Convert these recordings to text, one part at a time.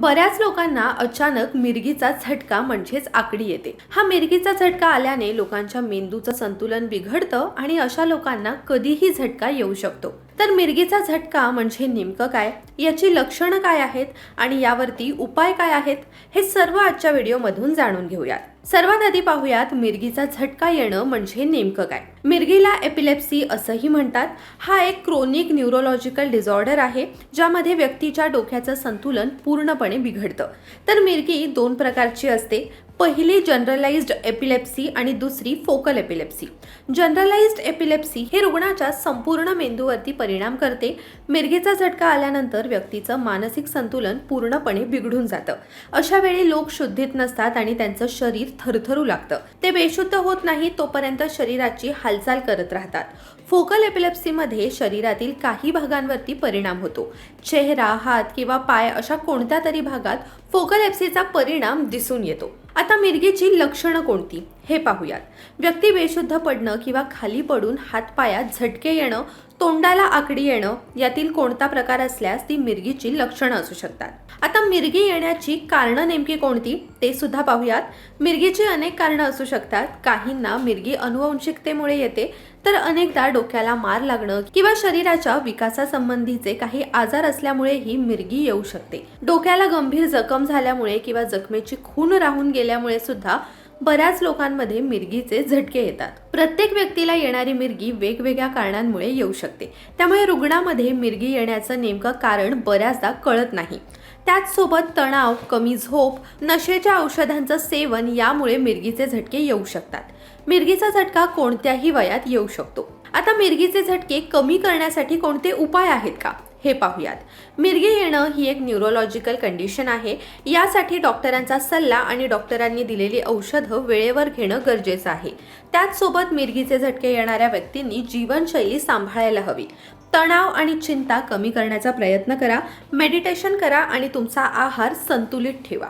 बऱ्याच लोकांना अचानक मिरगीचा झटका म्हणजेच आकडी येते. हा मिरगीचा झटका आल्याने लोकांच्या मेंदूचं संतुलन बिघडतं आणि अशा लोकांना कधीही झटका येऊ शकतो. तर मिरगीचा झटका म्हणजे नेमकं काय? याची लक्षणं काय आहेत? आणि यावरती उपाय काय आहेत? हे सर्व आजच्या व्हिडिओमधून जाणून घेऊयात. सर्वात आधी पाहूयात मिरगीचा झटका येणं म्हणजे नेमकं काय? मिरगीला एपिलेप्सी असंही म्हणतात. हा एक क्रोनिक न्यूरोलॉजिकल डिसऑर्डर आहे ज्यामध्ये व्यक्तीच्या डोक्याचं संतुलन पूर्णपणे बिघडतं. तर मिरगी दोन प्रकारची असते. पहिली जनरलाइज्ड एपिलेप्सी आणि दुसरी फोकल एपिलेप्सी जनरलाइज्ड एपिलेप्सी हे रुग्णाच्या संपूर्ण मेंदूवरती परिणाम करते. मिरगेचा झटका आल्यानंतर व्यक्तीचं मानसिक संतुलन पूर्णपणे बिघडून जातं. अशा वेळी लोक शुद्धीत नसतात आणि त्यांचं शरीर थरथरू लागतं. ते बेशुद्ध होत नाही तोपर्यंत शरीराची हालचाल करत राहतात. फोकल एपिलेप्सीमध्ये शरीरातील काही भागांवरती परिणाम होतो. चेहरा हात किंवा पाय अशा कोणत्या तरी भागात फोकल एप्सीचा परिणाम दिसून येतो. आता मिरगीची लक्षणं कोणती? हे पाहूयात. व्यक्ती बेशुद्ध पडणं किंवा खाली पडून हातपायात झटके येणं तोंडाला आकडी येणं यातील कोणता प्रकार असल्यास ती मिरगीची लक्षणं असू शकतात. आता मिरगी येण्याची कारणं नेमकी कोणती? ते सुद्धा पाहूयात. मिरगीची अनेक कारणं असू शकतात. काहींना मिरगी अनुवंशिकतेमुळे येते. तर अनेकदा डोक्याला मार लागणं किंवा शरीराच्या विकासासंबंधीचे काही आजार असल्यामुळे ही मिरगी येऊ शकते. डोक्याला गंभीर जखम झाल्यामुळे किंवा जखमेची खून राहून गेल्यामुळे सुद्धा बऱ्याच लोकांमध्ये मिरगीचे झटके येतात. प्रत्येक व्यक्तीला येणारी मिरगी वेगवेगळ्या कारणांमुळे येऊ शकते. त्यामुळे रुग्णामध्ये मिरगी येण्याचं नेमकं कारण बऱ्याचदा कळत नाही. त्याचसोबत तणाव कमी झोप नशेच्या औषधांचं सेवन यामुळे मिरगीचे झटके येऊ शकतात. मिरगीचा झटका कोणत्याही वयात येऊ शकतो. आता मिरगीचे झटके कमी करण्यासाठी कोणते उपाय आहेत का? हे पाहूयात. मिरगी येणं ही एक न्यूरोलॉजिकल कंडिशन आहे. यासाठी डॉक्टरांचा सल्ला आणि डॉक्टरांनी दिलेली औषधं वेळेवर घेणं गरजेचं आहे. त्याचसोबत मिरगीचे झटके येणाऱ्या व्यक्तींनी जीवनशैली सांभाळायला हवी. तणाव आणि चिंता कमी करण्याचा प्रयत्न करा मेडिटेशन करा आणि तुमचा आहार संतुलित ठेवा.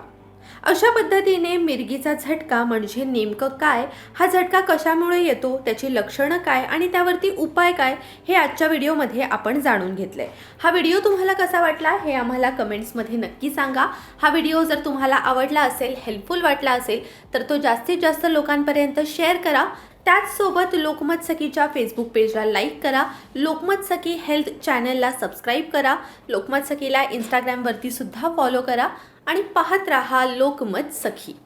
अशा पद्धतीने मिरगीचा झटका म्हणजे नेमकं काय? हा झटका कशामुळे येतो? त्याची लक्षणं काय? आणि त्यावरती उपाय काय? हे आजच्या व्हिडिओमध्ये आपण जाणून घेतलंय. हा व्हिडिओ तुम्हाला कसा वाटला? हे आम्हाला कमेंट्समध्ये नक्की सांगा. हा व्हिडिओ जर तुम्हाला आवडला असेल हेल्पफुल वाटला असेल तर तो जास्तीत जास्त लोकांपर्यंत शेअर करा. त्याचसोबत लोकमत सखीच्या फेसबुक पेजला लाईक करा. लोकमत सखी हेल्थ चॅनलला सबस्क्राईब करा. लोकमत सखीला इंस्टाग्रामवरती सुद्धा फॉलो करा. आणि पाहत राहा लोकमत सखी